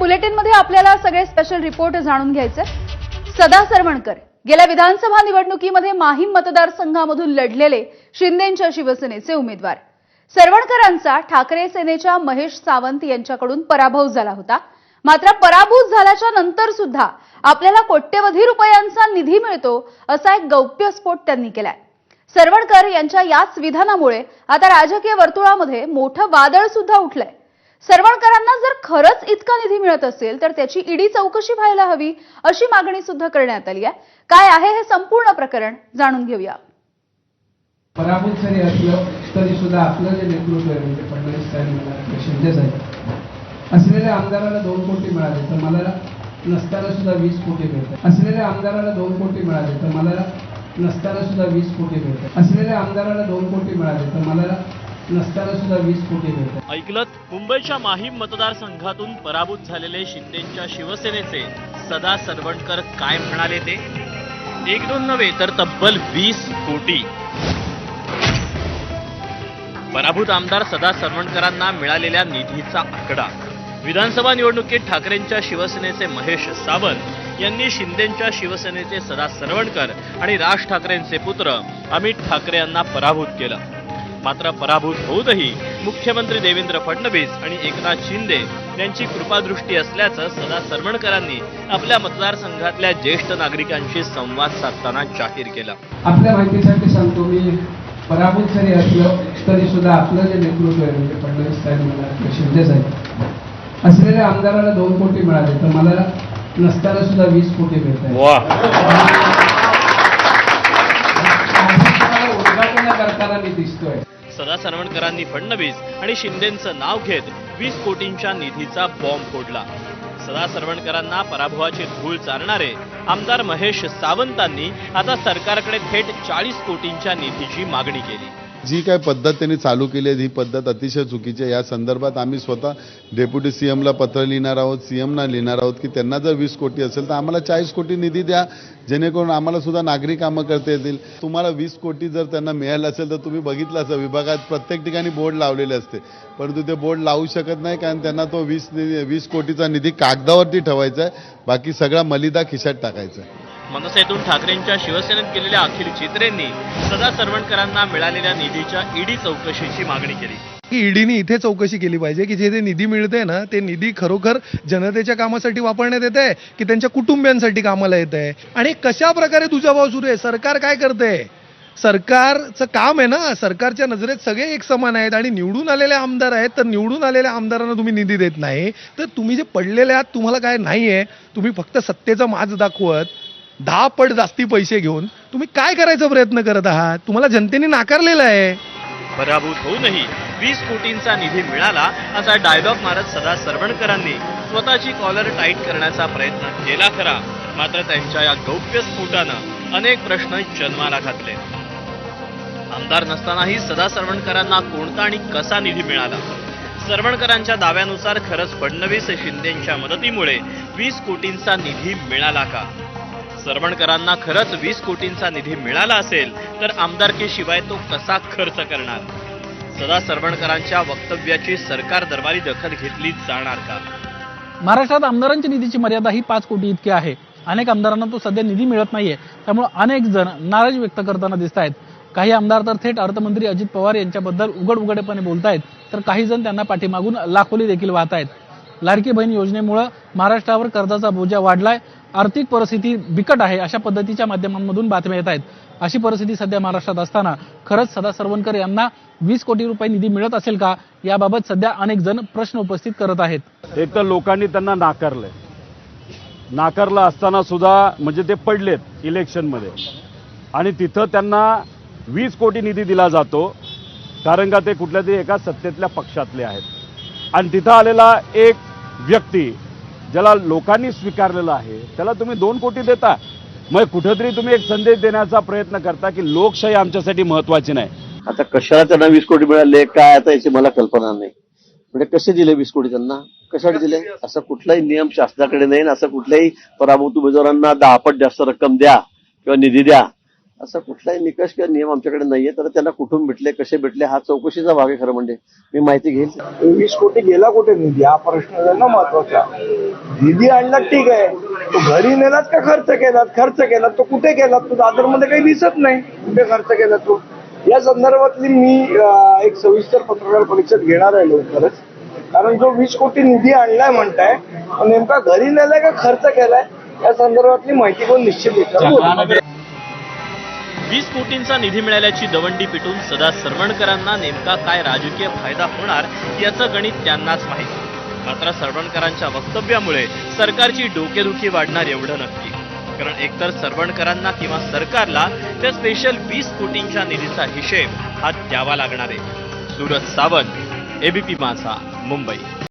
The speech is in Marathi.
बुलेटिनमध्ये आपल्याला सगळे स्पेशल रिपोर्ट जाणून घ्यायचे. सदा सरवणकर गेल्या विधानसभा निवडणुकीमध्ये माहीम मतदारसंघामधून लढलेले शिंदेच्या शिवसेनेचे उमेदवार. सरवणकरांचा ठाकरे सेनेच्या महेश सावंत यांच्याकडून पराभव झाला होता. मात्र पराभूत झाल्याच्यानंतर सुद्धा आपल्याला कोट्यवधी रुपयांचा निधी मिळतो असा एक गौप्यस्फोट त्यांनी केलाय. सरवणकर यांच्या याच विधानामुळे आता राजकीय वर्तुळामध्ये मोठं वादळ सुद्धा उठलंय. सरवणकरांना जर खरंच इतका निधी मिळत असेल तर त्याची ईडी चौकशी व्हायला हवी अशी मागणी सुद्धा करण्यात आली आहे. काय आहे हे संपूर्ण प्रकरण जाणून घेऊया. पराभूत जरी असलं तरी सुद्धा आपलं जे नेतृत्व आहे म्हणजे फडणवीस साहेब म्हणा शिंदे साहेब असलेल्या आमदाराला दोन कोटी मिळाले तर मला नसताना सुद्धा वीस कोटी मिळतात. असलेल्या आमदाराला दोन कोटी मिळाले तर मला नसताना सुद्धा वीस कोटी मिळतात. असलेल्या आमदाराला दोन कोटी मिळाले तर मला नसताना सुद्धा वीस कोटी मिळतात. ऐकलत मुंबईच्या माहीम मतदारसंघातून पराभूत झालेले शिंदेच्या शिवसेनेचे सदा सरवणकर काय म्हणाले ते? एक दोन नव्हे तर तब्बल वीस कोटी. पराभूत आमदार सदा सरवणकरांना मिळालेल्या निधीचा आकडा. विधानसभा निवडणुकीत ठाकरेंच्या शिवसेनेचे महेश सावंत यांनी शिंदेच्या शिवसेनेचे सदा सरवणकर आणि राज ठाकरेंचे पुत्र अमित ठाकरे यांना पराभूत केलं. मात्र पराभूत होऊनही मुख्यमंत्री देवेंद्र फडणवीस आणि एकनाथ शिंदे यांची कृपादृष्टी असल्याचं सदा सरवणकरांनी आपल्या मतदारसंघातल्या ज्येष्ठ नागरिकांशी संवाद साधताना जाहीर केलं. आपल्या माहितीसाठी सांगतो मी पराभूत जरी असलं तरी सुद्धा आपलं जे नेतृत्व आहे म्हणजे फडणवीस साहेब म्हणा किंवा शिंदे साहेब असलेल्या आमदाराला दोन कोटी मिळाले तर मला नसताना सुद्धा वीस कोटी मिळतात करताना मी दिसतोय. सदा सरवणकरांनी फडणवीस आणि शिंदेचं नाव घेत वीस कोटींच्या निधीचा बॉम्ब फोडला. सदा सरवणकरांना पराभवाची धूळ चारणारे आमदार महेश सावंतांनी आता सरकारकडे थेट चाळीस कोटींच्या निधीची मागणी केली. जी काय पद्धत त्यांनी चालू केली आहे ही पद्धत अतिशय चुकीची आहे. या संदर्भात आम्ही स्वतः डेप्युटी सी एमला पत्र लिहिणार आहोत सी एमना लिहिणार आहोत की त्यांना जर वीस कोटी असेल तर आम्हाला चाळीस कोटी निधी द्या जेणेकरून आम्हाला सुद्धा नागरी कामं करता येतील. तुम्हाला वीस कोटी जर त्यांना मिळालं असेल तर तुम्ही बघितलं असं विभागात प्रत्येक ठिकाणी बोर्ड लावलेले असते. परंतु ते बोर्ड लावू शकत नाही कारण त्यांना तो वीस निधी वीस कोटीचा निधी कागदावरती ठेवायचा आहे. बाकी सगळा मलिदा खिशात टाकायचा आहे. मनसेतून ठाकरेंच्या शिवसेनेत गेलेल्या अखिल चित्रेंनी सदा सरवणकरांना मिळालेल्या निधीच्या ईडी चौकशीची मागणी केली. की ईडीने इथे चौकशी केली पाहिजे की जे ते निधी मिळते ना ते निधी खरोखर जनतेच्या कामासाठी वापरण्यात येत आहे की त्यांच्या कुटुंबियांसाठी कामाला येत आहे आणि कशा प्रकारे तुझा भाव सुरू आहे? सरकार काय करते सरकारचं काम आहे ना सरकारच्या नजरेत सगळे एक समान आहेत आणि निवडून आलेले आमदार आहेत तर निवडून आलेल्या आमदारांना तुम्ही निधी देत नाही. तर तुम्ही जे पडलेले आहात तुम्हाला काय नाही आहे तुम्ही फक्त सत्तेचा माज दाखवत दहा पट जास्ती पैसे घेऊन तुम्ही काय करायचा प्रयत्न करत आहात? तुम्हाला जनतेने नाकारलेलं आहे. पराभूत होऊनही वीस कोटींचा निधी मिळाला असा डायलॉग मारत सदा सरवणकरांनी स्वतःची कॉलर टाईट करण्याचा प्रयत्न केला खरा. मात्र त्यांच्या या गौप्यस्फोटानं अनेक प्रश्न जन्माला घातले. आमदार नसतानाही सदा सरवणकरांना कोणता आणि कसा निधी मिळाला? सरवणकरांच्या दाव्यानुसार खरंच फडणवीस शिंदेच्या मदतीमुळे वीस कोटींचा निधी मिळाला का? सरवणकरांना खरंच वीस कोटींचा निधी मिळाला असेल तर आमदारकीशिवाय तो कसा खर्च करणार? सदा सरवणकरांच्या वक्तव्याची सरकार दरबारी दखल घेतली जाणार का? महाराष्ट्रात आमदारांच्या निधीची मर्यादा ही पाच कोटी इतकी आहे. अनेक आमदारांना तो सध्या निधी मिळत नाहीये. त्यामुळे अनेक जण नाराज व्यक्त करताना दिसत आहेत काही आमदार तर थेट अर्थमंत्री अजित पवार यांच्याबद्दल उघड उघडपणे बोलतायत तर काही जण त्यांना पाठीमागून लाखोली देखील वाहत आहेत लाडकी बहीण योजनेमुळे महाराष्ट्रावर कर्जाचा बोजा वाढलाय. आर्थिक परिस्थिती बिकट आहे अशा पद्धतीच्या माध्यमांमधून बातम्या येत आहेत. अशी परिस्थिती सध्या महाराष्ट्रात असताना खरंच सदा सरवणकर यांना वीस कोटी रुपये निधी मिळत असेल का? याबाबत सध्या अनेक जण प्रश्न उपस्थित करत आहेत. एक तर लोकांनी त्यांना नाकारलंय. नाकारलं असताना सुद्धा म्हणजे ते पडलेत इलेक्शनमध्ये. आणि तिथं त्यांना वीस कोटी निधी दिला जातो कारण का ते कुठल्या तरी एका सत्तेतल्या पक्षातले आहेत. आणि तिथं आलेला एक व्यक्ती ज्याला लोकांनी स्वीकारलेलं आहे त्याला तुम्ही दोन कोटी देता. मग कुठंतरी तुम्ही एक संदेश देण्याचा प्रयत्न करता की लोकशाही आमच्यासाठी महत्वाची नाही. आता कशाला त्यांना वीस कोटी मिळाले काय आता याची मला कल्पना नाही. म्हणजे कसे दिले वीस कोटी त्यांना? कशाला दिले? असा कुठलाही नियम शासनाकडे नाही असं कुठल्याही पराभूत उमेदवारांना दहापट जास्त रक्कम द्या किंवा निधी द्या. असा कुठलाही निकष किंवा नियम आमच्याकडे नाहीये. तर त्यांना कुठून भेटले कसे भेटले हा चौकशीचा भाग आहे खरं म्हणजे. मी माहिती घेईल. वीस कोटी गेला कुठे निधी? हा प्रश्न आहे ना महत्त्वाचा. निधी आणला ठीक आहे. तो घरी नेलात का खर्च केलात? खर्च केलात. तो कुठे केलात? तो दादरमध्ये काही दिसत नाही. कुठे खर्च केला तो? या संदर्भातली मी एक सविस्तर पत्रकार परिषद घेणार आहे लवकरच. कारण जो वीस कोटी निधी आणलाय म्हणताय तो नेमका घरी नेलाय का खर्च केलाय? या संदर्भातली माहिती कोण निश्चित वीस कोटींचा निधी मिळाल्याची दवंडी पिटून सदा सरवणकरांना नेमका काय राजकीय फायदा होणार याचं गणित त्यांनाच माहिती. मात्र सरवणकरांच्या वक्तव्यामुळे सरकारची डोकेदुखी वाढणार एवढं नक्की. कारण एकतर सरवणकरांना किंवा सरकारला त्या स्पेशल वीस कोटींच्या निधीचा हिशेब हा द्यावा लागणार आहे. सूरज सावंत एबीपी माझा मुंबई.